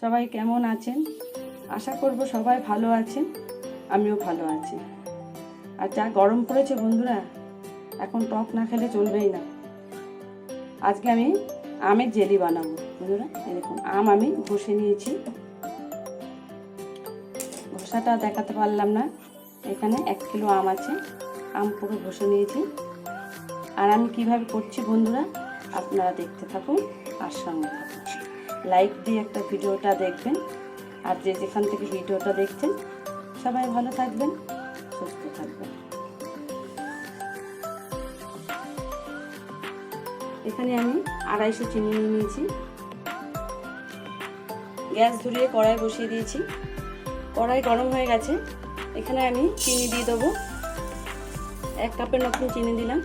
সবাই কেমন আছেন? আশা করব সবাই ভালো আছেন, আমিও ভালো আছি। আর যা গরম পড়েছে বন্ধুরা, এখন টক না খেলে চলবেই না। আজকে আমি আমের জেলি বানাবো, বন্ধুরা। এরকম আম আমি ঘষে নিয়েছি। ঘষাটা দেখাতে পারলাম না, এখানে এক কিলো আম আছে, আম পুরো ঘষে নিয়েছি। আর আমি কীভাবে করছি বন্ধুরা, আপনারা দেখতে থাকুন, আর সঙ্গে লাইক দিয়ে একটা ভিডিওটা দেখবেন। আর যে যেখান থেকে ভিডিওটা দেখছেন, সবাই ভালো থাকবেন, সুস্থ থাকবেন। এখানে আমি আড়াইশো চিনি নিয়ে নিয়েছি। গ্যাস ধরিয়ে কড়াই বসিয়ে দিয়েছি। কড়াই গরম হয়ে গেছে। এখানে আমি চিনি দিয়ে দেবো। এক কাপের মতন চিনি দিলাম।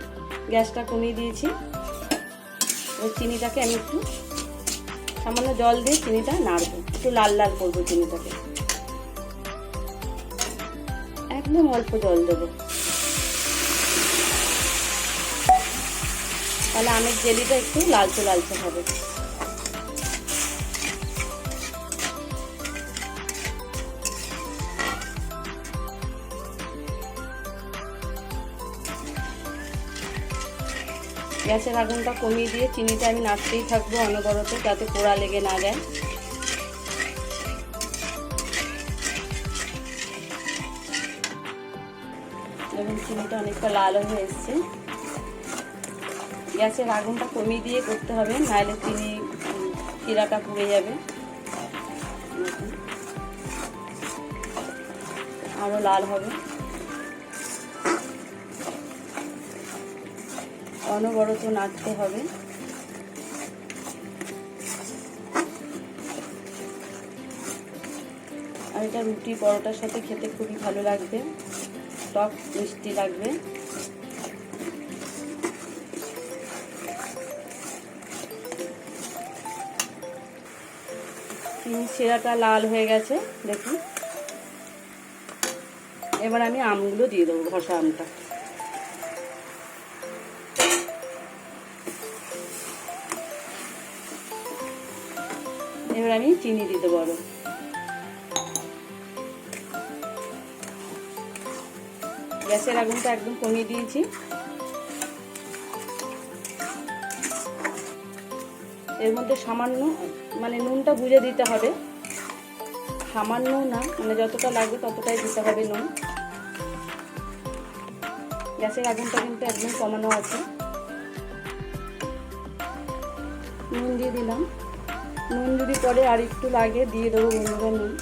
গ্যাসটা কমিয়ে দিয়েছি। ওই চিনিটাকে আমি একটু সামান্য জল দিয়ে চিনিটা নাড়বো। একটু লাল লাল করব চিনিটাকে। একদম অল্প জল দেবো। তাহলে আমের জেলিটা একটু লালচে লালচে হবে। গ্যাসের আগুনটা কমিয়ে দিয়ে চিনিটা আমি নাড়তেই থাকব অনবরত যাতে পোড়া লেগে না যায়। যেমন চিনিটা অনেকটা লাল হয়ে এসছে। গ্যাসের আগুনটা কমিয়ে দিয়ে করতে হবে, নাহলে চিনি শিরাটা পুড়ে যাবে। আরও লাল হবে। অনবরত নাড়তে হবে। আর এটা রুটি পরোটার সাথে খেতে খুবই ভালো লাগবে। টক মিষ্টি লাগবে। শিরাটা লাল হয়ে গেছে, দেখুন। এবার আমি আমগুলো দিয়ে দেবো ঘষা আমটা। এবার আমি চিনি দিতে পারো গ্যাসের আগুনটা একদম কমিয়ে দিয়েছি। এর মধ্যে সামান্য মানে নুনটা বুঝে দিতে হবে। সামান্য না মানে যতটা লাগবে ততটাই দিতে হবে নুন। গ্যাসের আগুনটা কিন্তু একদম কমানো আছে। নুন দিয়ে দিলাম। নুন যদি পরে আর একটু লাগে, দিয়ে দেবো বন্ধুরা নুন।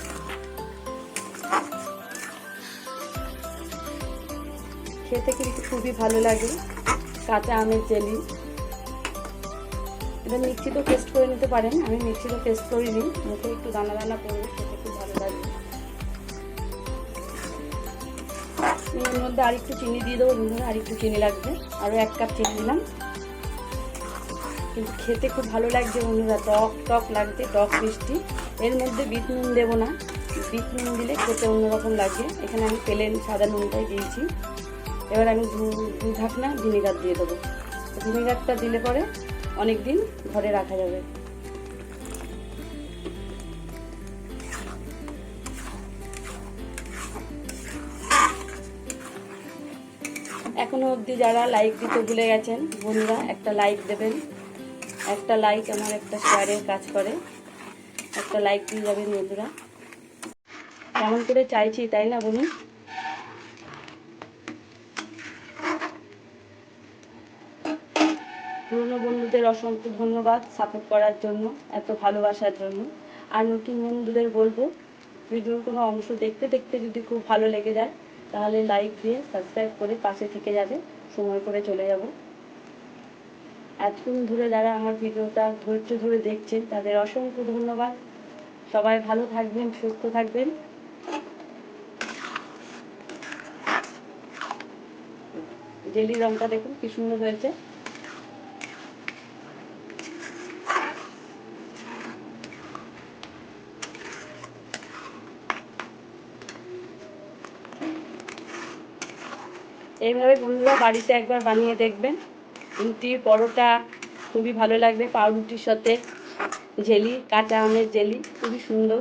খেতে কিন্তু খুবই ভালো লাগে, কাঁচা আমের জেলি। এটা মিক্সিতেও টেস্ট করে নিতে পারেন, আমি মিক্সিতেও টেস্ট করিনি, মুখে একটু দানা দানা পড়বে খেতে খুব ভালো লাগে। এর মধ্যে আর একটু চিনি দিয়ে দেবো বন্ধুরা আর একটু চিনি লাগবে আরও এক কাপ চিনি দিলাম। কিন্তু খেতে খুব ভালো লাগছে বন্ধুরা। টক টক লাগছে, টক মিষ্টি। এর মধ্যে বিট নুন দেবো না। বিট নুন দিলে খেতে অন্যরকম লাগে। এখানে আমি পেলেন সাদা নুনটাই দিয়েছি। এবার আমি দু দু ঢাকনা ভিনেগার দিয়ে দেবো। ভিনেগারটা দিলে পরে অনেক দিন ঘরে রাখা যাবে। এখনও অবধি যারা লাইক দিতে ভুলে গেছেন, বন্ধুরা একটা লাইক দেবেন। একটা লাইক আমার একটা শেয়ারের কাজ করে। একটা লাইক দিয়ে যাবেন বন্ধুরা। কেমন করে চাইছি, তাই না বলুন? পুরনো বন্ধুদের অসংখ্য ধন্যবাদ সাপোর্ট করার জন্য, এত ভালোবাসার জন্য। আর নতুন বন্ধুদের বলব, ভিডিওর কোনো অংশ দেখতে দেখতে যদি খুব ভালো লেগে যায়, তাহলে লাইক দিয়ে সাবস্ক্রাইব করে পাশে থেকে যাবে। সময় করে চলে যাব। এতক্ষণ ধরে যারা আমার ভিডিওটা ধৈর্য ধরে দেখছেন, তাদের অসংখ্য ধন্যবাদ। সবাই ভালো থাকবেন, সুস্থ থাকবেন। জেলি রংটা দেখুন, কি সুন্দর হয়েছে। এইভাবে বন্ধুরা বাড়িতে একবার বানিয়ে দেখবেন। রুটি পরোটা খুবই ভালো লাগবে, পাউরুটির সাথে জেলি, কাঁচা আমের জেলি, খুবই সুন্দর।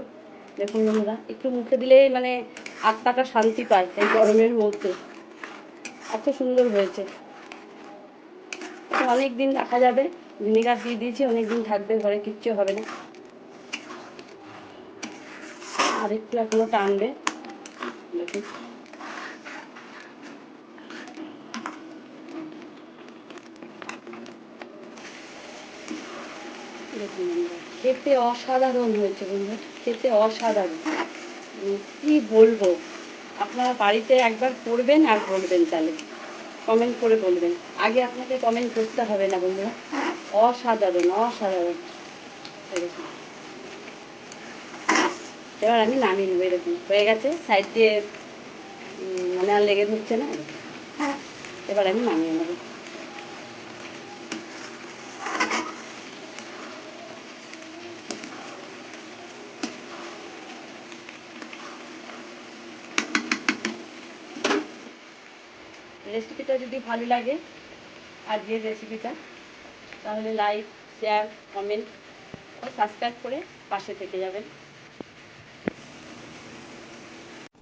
দেখুন বন্ধুরা, একটু মুখে দিলে মানে আত্মাটা শান্তি পায় এই গরমের মধ্যে। এত সুন্দর হয়েছে। অনেক দিন রাখা যাবে, ভিনেগার দিয়ে দিয়েছি অনেক দিন থাকবে, ঘরে কিচ্ছু হবে না। আর একটু এখনও টানবে। দেখুন। দেখুন বন্ধুরা, খেতে অসাধারণ হয়েছে বন্ধু খেতে অসাধারণ। উম, কি বলব আপনারা বাড়িতে একবার করবেন আর বলবেন তাহলে। কমেন্ট করে বলবেন। আগে আপনাকে কমেন্ট করতে হবে না বন্ধুরা। অসাধারণ অসাধারণ। দেখুন। এবার আমি নামিয়ে নেব এরকম। হয়ে গেছে সাইড দিয়ে মানে আর লেগে ধরছে না? এবার আমি নামিয়ে নেব। রেসিপিটা যদি ভালো লাগে, আজকের রেসিপিটা তাহলে লাইক শেয়ার কমেন্ট ও সাবস্ক্রাইব করে পাশে থেকে যাবেন।